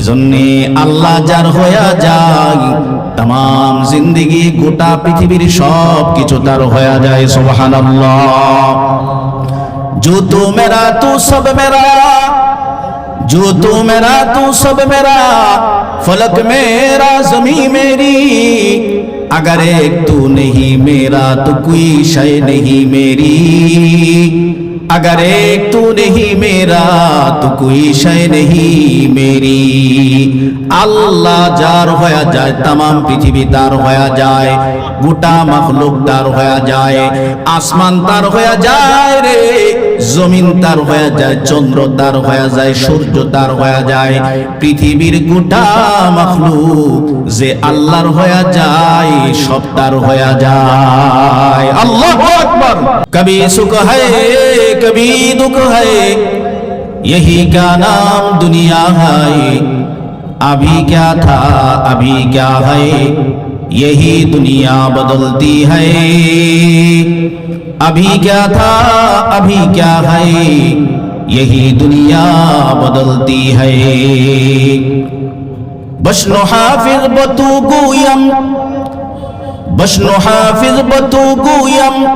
এজন্যে আল্লাহ যার হয়ে যায় তাম জিন্দিগি গোটা পৃথিবীর সব কিছু তার হয়ে যায় সুবহানাল্লাহ जो तू मेरा तू सब मेरा जो तू मेरा तू सब मेरा फलक मेरा जमी मेरी अगर एक तू नहीं मेरा तो कोई शय नहीं मेरी अगर एक तू नहीं मेरा तो कोई शय नहीं मेरी আল্লাহ যার হয়ে যায় তাম পৃথিবী তার হয়ে যায় গোটা মখলুক তার হয়ে যায় আসমান তার হয়ে যায় রে জমিন তার হয়ে যায় চন্দ্র তার হয়ে যায় সূর্য তার হয়ে যায় পৃথিবীর গোটা মখলুক যে আল্লাহর হয়ে যায় সব তার হয়ে যায় আল্লাহ আকবার কবি সুখ হয় কবি দুঃখ হয় यही क्या नाम दुनिया है अभी क्या था अभी क्या है یہی دنیا بدلتی ہے۔ ابھی کیا تھا، ابھی کیا ہے۔ یہی دنیا بدلتی ہے۔ بشن حافظ بتو گویم۔ بشن حافظ بتو گویم۔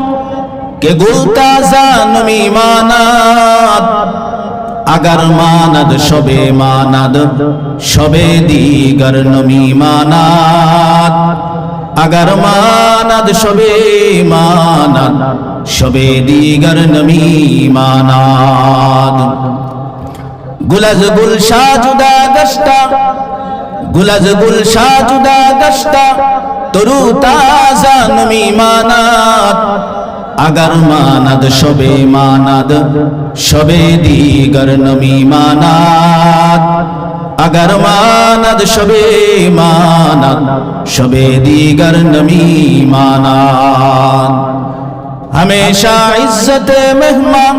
کہ گلتا زانمی مانات আগার মানাদ, সবে মানাদ, সবে দিগর নমি মানাদ। আগার মানাদ, সবে মানাদ, সবে দিগর নমি মানাদ। গুলাজ গুল সাজুদা গস্তা, গুলাজ গুল সাজুদা গস্তা, তরু তাজা নমি মানাদ। আগার মানাদ, সবে মানাদ, সবে দিগর নমি মানাদ। আগার মানাদ, সবে মানাদ, সবে দিগর নমি মানাদ। হমেশা ইজ্জত মেহমান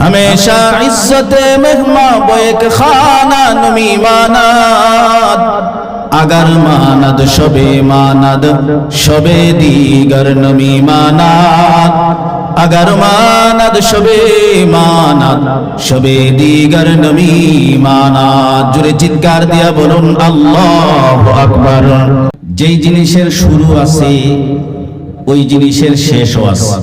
হমেশা ইজ্জত মেহমান بو খানা নমি মানাদ। আগার মানাদ, সবে মানাদ, সবে দিগর নমি মানাদ। আগার মানাদ, সবে মানাদ, সবে দিগর নমি মানাদ। জুড়ে চিৎকার দিয়া বলুন, আল্লাহ আকবার। যেই জিনিসের শুরু আছে, ওই জিনিসের শেষও আছে।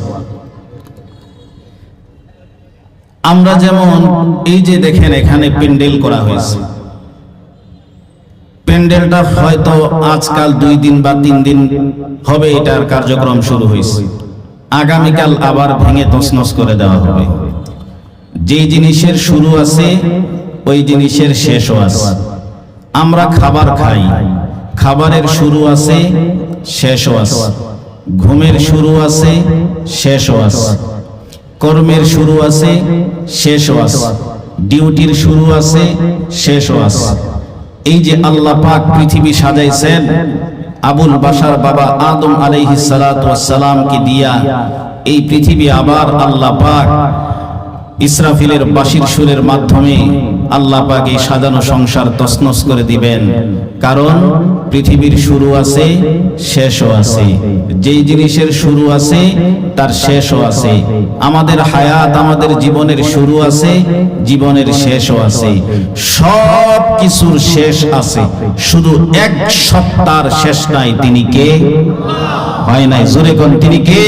আমরা যেমন এই যে দেখেন, এখানে প্যান্ডেল করা হয়েছে। প্যান্ডেলটা হয়তো আজকাল দুই দিন বা তিন দিন হবে, এটার কার্যক্রম শুরু হয়েছে। আগামীকাল আবার ভেঙে তছনছ করে দেওয়া হবে। যে জিনিসের শুরু আছে, ওই জিনিসের শেষও আছে। আমরা খাবার খাই, খাবারের শুরু আছে, শেষও আছে। ঘুমের শুরু আছে, শেষও আছে। কর্মের শুরু আছে, শেষও আছে। ডিউটির শুরু আছে, শেষও আছে। এই যে আল্লাহ পাক পৃথিবী সাজাইছেন, আবুল বাসার বাবা আদম আলাইহিস সালাতামকে দিয়া এই পৃথিবী আবার আল্লাহ পাক ইসরাফিলের বাসির সুরের মাধ্যমে আল্লাহ পাক এই সাজানো সংসার তসনস করে দিবেন। কারণ পৃথিবীর শুরু আছে, শেষও আছে। যেই জিনিসের শুরু আছে, তার শেষও আছে। আমাদের হায়াত আমাদের জীবনের শুরু আছে, জীবনের শেষও আছে। সব কিছুর শেষ আছে। শুধু এক সপ্তাহের শেষ নাই, তিনি কে? হয় নাই। জোরে কোন, তিনি কে?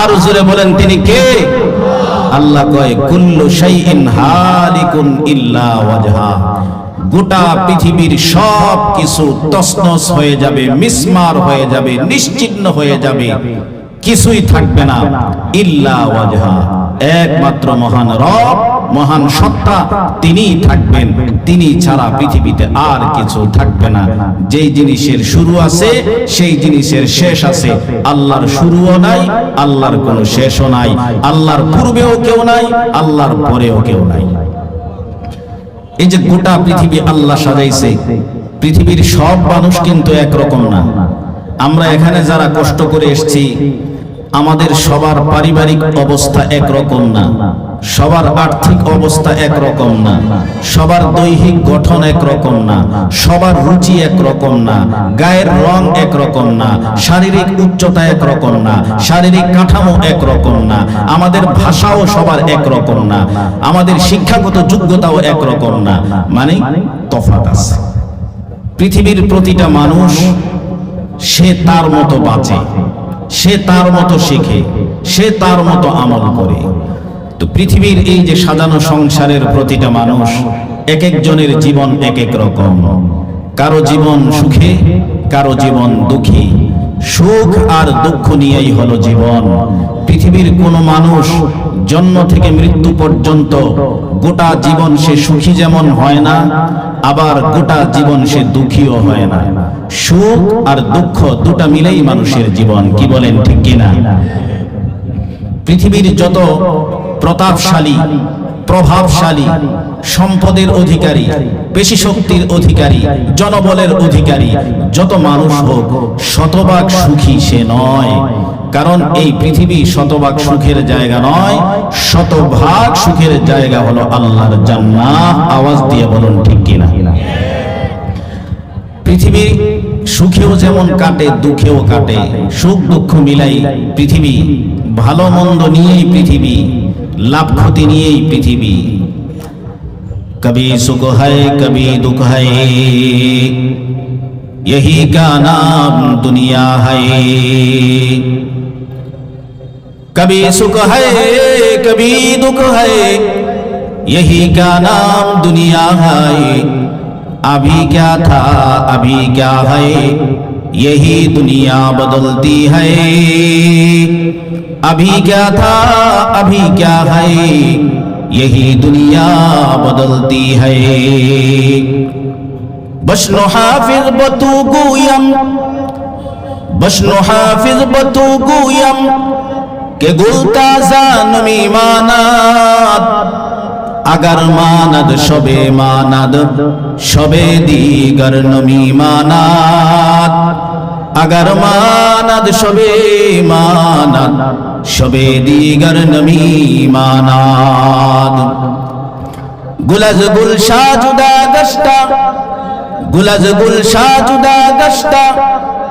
আর জোরে বলেন, তিনি কে? আল্লাহ কয়, কুল্লু শাইইন হালিকুন ইল্লা ওয়াজহা। গোটা পৃথিবীর সব কিছু তসনস হয়ে যাবে, মিসমার হয়ে যাবে নিশ্চিহ্ন হয়ে যাবে। কিছুই থাকবে না, ইল্লা ওয়াজহা। একমাত্র মহান রব মহান সত্তা তিনিই থাকবেন। তিনি ছাড়া পৃথিবীতে আর কিছু থাকবে না। যেই জিনিসের শুরু আছে, সেই জিনিসের শেষ আছে। আল্লাহর শুরুও নাই, আল্লাহর কোনো শেষও নাই। আল্লাহর পূর্বেও কেউ নাই, আল্লাহর পরেও কেউ নাই। এই যে গোটা পৃথিবী আল্লাহ সাজাইছে, পৃথিবীর সব মানুষ কিন্তু একরকম না। আমরা এখানে যারা কষ্ট করে এসেছি, আমাদের সবার পারিবারিক অবস্থা একরকম না। সবার আর্থিক অবস্থা একরকম না, সবার দৈহিক গঠন একরকম না, সবার রুচি একরকম না, গায়ের রং একরকম না, শারীরিক উচ্চতা একরকম না, শারীরিক কাঠামো একরকম না, আমাদের ভাষাও সবার একরকম না, আমাদের শিক্ষাগত যোগ্যতাও একরকম না। মানে তফাৎ আছে। পৃথিবীর প্রতিটা মানুষ, সে তার মতো বাঁচে, সে তার মতো শেখে, সে তার মতো আমল করে। তো পৃথিবীর এই যে সাজানো সংসারের প্রতিটা মানুষ, এক একজনের জীবন এক এক রকম। কারও জীবন সুখে, কারও জীবন দুঃখী। সুখ আর দুঃখ নিয়েই হলো জীবন। পৃথিবীর কোনো মানুষ জন্ম থেকে মৃত্যু পর্যন্ত গোটা জীবন সে সুখী যেমন হয় না, আবার গোটা জীবন সে দুঃখীও হয় না। সুখ আর দুঃখ দুটা মিলেই মানুষের জীবন, কি বলেন ঠিক কিনা? পৃথিবীর যত প্রতাপশালী, প্রভাবশালী, সম্পদের অধিকারী পেশি শক্তির অধিকারী, জনবলের অধিকারী, যত মানুষ হোক, শতভাগ সুখী সে নয়। কারণ এই পৃথিবী শতভাগ সুখের জায়গা নয়, শতভাগ সুখের জায়গা হলো আল্লাহর জান্নাত আওয়াজ দিয়ে বলুন ঠিক কিনা? পৃথিবী সুখেও যেমন কাটে, দুঃখেও কাটে, সুখ দুঃখ মিলাই পৃথিবী, ভালো মন্দ নিয়েই পৃথিবী লাভ ক্ষতি নিয়েই بھی کبھی سکھ ہے کبھی دکھ ہے یہی کا نام دنیا ہے کبھی سکھ ہے کبھی دکھ ہے یہی کا نام دنیا ہے ابھی کیا تھا ابھی کیا ہے یہی دنیا بدلتی ہے۔ ابھی کیا تھا، ابھی کیا ہے؟ یہی دنیا بدلتی ہے۔ بشن حافظ بتو گویم بشن حافظ بتو گویم، کہ گلتا تازہ نمی مانات আগার মানাদ, সবে মানাদ, সবে দিগর নমি মানাদ। আগার মানাদ, সবে মানাদ, সবে দিগর নমি মানাদ। গুলাজ গুল সাজুদা গস্তা, গুলাজ গুল সাজুদা গস্তা,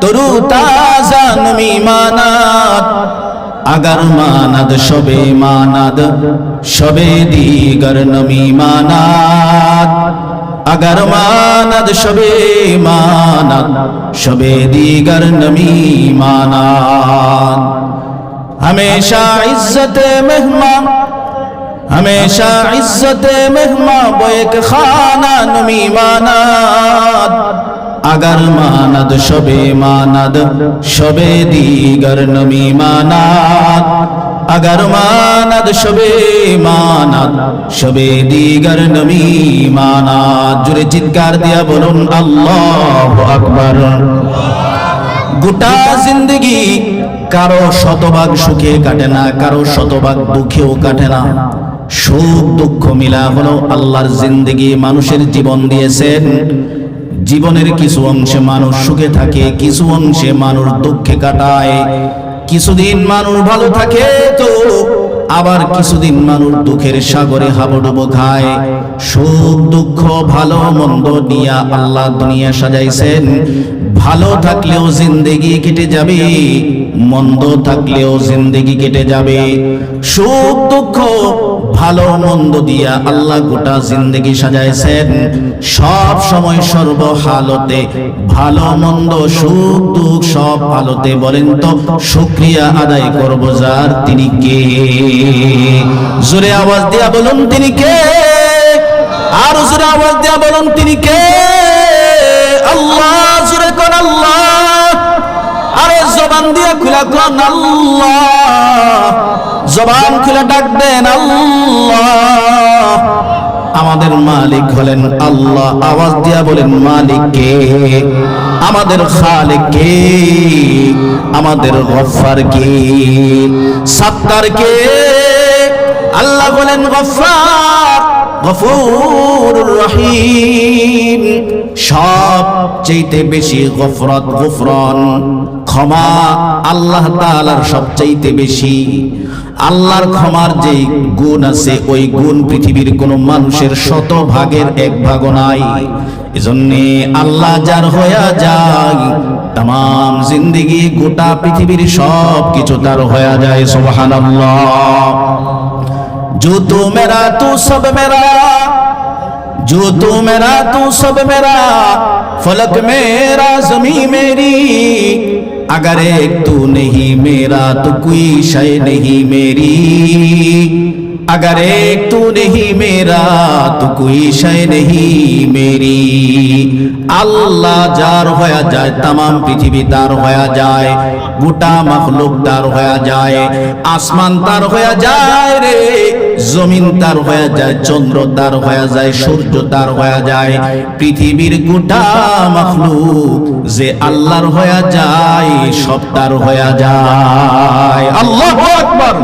তরু তাজা নমি মানাদ। আগার মানাদ, সবে মানাদ সবে দিগর নমিমানাত আগর মানাদ সবে মানাদ সবে দিগর নমিমানাত হমেশা ইজ্জত মেহমা ہمیشہ عزت مہما بیک خانہ نمی ماناد اگر ماند شبے ماند شبے دیگر نمی ماناد আগার মানাদ সবে মানাদ সবে দিগর নমি মানাদ জুড়ে চিৎকার দিয়া বলুন আল্লাহ আকবার গোটা জিন্দগি কারও শতভাগ সুখে কাটে না কারও শতভাগ দুঃখেও কাটে না সুখ দুঃখ মিলা হলো আল্লাহর জিন্দগি মানুষের জীবন দিয়েছেন জীবনের কিছু অংশে মানুষ সুখে থাকে কিছু অংশে মানুষ দুঃখে কাটায় কিছুদিন মানুষ ভালো থাকে তো আবার কিছুদিন মানুষ দুঃখের সাগরে হাবডুবো খায়। সুখ, দুঃখ, ভালো, মন্দ নিয়া আল্লাহ দুনিয়া সাজাইছেন। ভালো থাকলেও জিন্দেগি কেটে যাবে, মন্দ থাকলেও জিন্দেগি কেটে যাবে। সুখ, দুঃখ ভালো মন্দ দিয়া আল্লাহ গোটা জিন্দেগি সাজাইছেন। সব সময় সর্ব হালতে ভালো, মন্দ, সুখ, দুঃখ সব হালতে বলেন তো, শুক্রিয়া আদায় করব যার তিনি কে? জোরে আওয়াজ দিয়া বলুন তিনি কে? আর জোরে আওয়াজ দিয়া বলুন তিনি কে? আল্লাহ, জোরে কোন আল্লাহ। আরে জবান দিয়া খুলা কোন আল্লাহ। জবান খুলে ডাক দেন, আল্লাহ। আমাদের মালিক হলেন আল্লাহ। আওয়াজ দিয়া বলেন, মালিক কে? আমাদের খালিক কে? আমাদের গফফার কে? সাত্তার কে? আল্লাহ বলেন, গফফার গফুর রহিম। সব চাইতে বেশি গফরত গফরন, ক্ষমা আল্লাহ তাআলার সবচাইতে বেশি। আল্লাহর ক্ষমার যে গুণ আছে, ওই গুণ পৃথিবীর কোন মানুষের শত ভাগের এক ভাগ নাই। এজন্যে আল্লাহ যার হয়ে যায় তাম জিন্দিগি গোটা পৃথিবীর সব কিছু তার হয়ে যায় সোহান জো মেরা, তু সব মেরা। জো মেরা, তু সব মেরা। ফলক মেরা, জমি মেরি। अगर एक तू नहीं मेरा तो कोई शय नहीं मेरी अगर एक तू नहीं मेरा तो कोई शय नहीं मेरी আল্লাহ যার হয়ে যায় তাম পৃথিবী তার হয়ে যায় গোটা মখলুক তার হয়ে যায় আসমান তার হয়ে যায় রে জমিন তার হয়ে যায়, চন্দ্র তার হয়ে যায়, সূর্য তার হয়ে যায়, পৃথিবীর গোটা মখলুক যে আল্লাহর হয়ে যায়, সব তার হয়ে যায়। আল্লাহ আকবার।